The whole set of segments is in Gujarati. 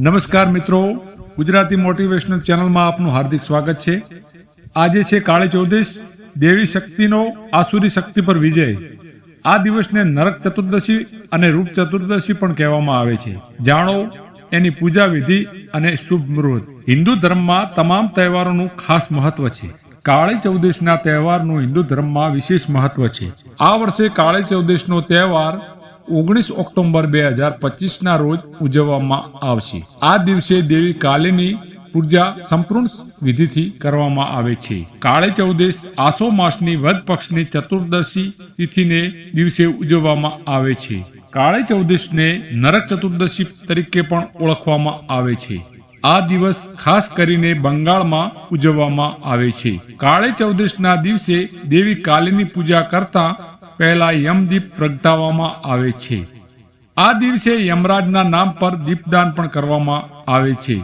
નમસ્કાર મિત્રો. ગુજરાતી મોટિવેશનલ ચેનલમાં આપનું હાર્દિક સ્વાગત છે. આજે છે કાળી ચૌદશ, દેવી શક્તિનો આસુરી શક્તિ પર વિજય. આ દિવસને નરક ચતુર્દશી અને રૂપ ચતુર્દશી પણ કહેવામાં આવે છે. જાણો, એની પૂજા વિધિ અને શુભ મુહૂર્ત. હિન્દુ ધર્મમાં તમામ તહેવારોનું ખાસ મહત્વ છે. કાળી ચૌદશના તહેવારનું હિન્દુ ધર્મમાં વિશેષ મહત્વ છે. આ વર્ષે કાળી ચૌદશનો તહેવાર ઓગણીસ ઓક્ટોબર બે હજાર પચીસ ના રોજ ઉજવવામાં આવશે. આ દિવસે દેવી કાલીની પૂજા સંપૂર્ણ વિધિથી કરવામાં આવે છે. કાળી ચૌદેશ આસો માસની વદ પક્ષની ચતુર્દશી તિથિને દિવસે ઉજવવામાં આવે છે. કાળી ચૌદશને નરક ચતુર્દશી તરીકે પણ ઓળખવામાં આવે છે. આ દિવસ ખાસ કરીને બંગાળમાં ઉજવવામાં આવે છે. કાળી ચૌદશના દિવસે દેવી કાલીની પૂજા કરતા પહેલા યમદીપ પ્રગટાવવામાં આવે છે. આ દિવસે યમરાજના નામ પર દીપદાન પણ કરવામાં આવે છે.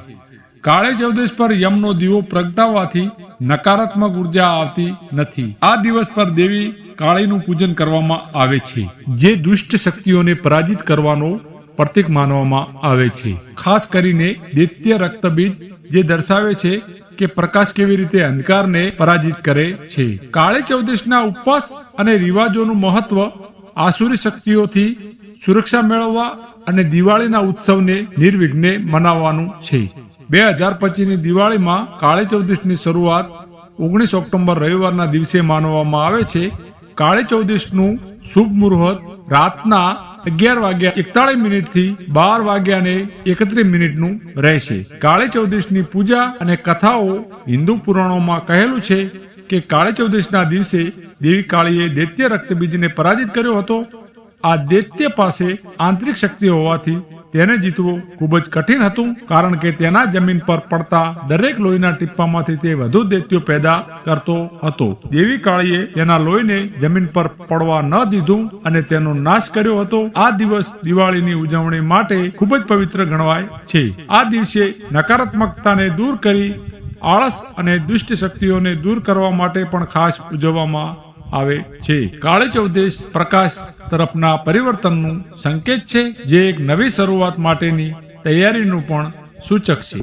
કાળી ચૌદશ પર યમનો દીવો પ્રગટાવવાથી નકારાત્મક ઊર્જા આવતી નથી. આ દિવસ પર દેવી કાળીનું પૂજન કરવામાં આવે છે. જે દુષ્ટ શક્તિઓને પરાજિત કરવાનો પ્રતીક માનવામાં આવે છે. ખાસ કરીને દૈત્ય રક્તબીજ જે દર્શાવે છે કે પ્રકાશ કેવી રીતે અંધકારને પરાજિત કરે છે. કાળી ચૌદશના ઉપવાસ અને રિવાજોનું મહત્વ આસુરી શક્તિઓથી સુરક્ષા મેળવવા અને દિવાળીના ઉત્સવને નિર્વિઘ્ને મનાવવાનું છે. બે હજાર પચીસની દિવાળીમાં કાળી ચૌદશની શરૂઆત ઓગણીસ ઓક્ટોબર રવિવારના દિવસે માનવામાં આવે છે. કાળી ચૌદશનું શુભ મુહૂર્ત રાતના અગિયાર વાગ્યા એકતાળીસ મિનિટથી બાર વાગ્યા ને એકત્રીસ મિનિટનું રહેશે. કાળી ચૌદશની પૂજા અને કથાઓ હિન્દુ પુરાણોમાં કહેલું છે કે કાળી ચૌદશના દિવસે દેવી કાળીએ દૈત્ય રક્તબીજને પરાજિત કર્યો હતો. આ દૈત્ય પાસે આંતરિક શક્તિ હોવાથી તેને જીતવું ખૂબ જ કઠિન હતું, કારણ કે તેના જમીન પર પડતા દરેક લોહીના ટીપ્પામાંથી તે વધુ દૈત્યો પેદા કરતો હતો. દેવી કાળીએ તેના લોહીને જમીન પર પડવા ન દીધું અને તેનો નાશ કર્યો હતો. આ દિવસ દિવાળીની ઉજવણી માટે ખૂબ જ પવિત્ર ગણવાય છે. આ દિવસે નકારાત્મકતાને દૂર કરી, આળસ અને દુષ્ટ શક્તિઓને દૂર કરવા માટે પણ ખાસ ઉજવવામાં આવે છે. કાળી ચૌદેશ પ્રકાશ તરફના પરિવર્તનનું સંકેત છે જે એક નવી શરૂઆત માટેની તૈયારીનું પણ સૂચક છે.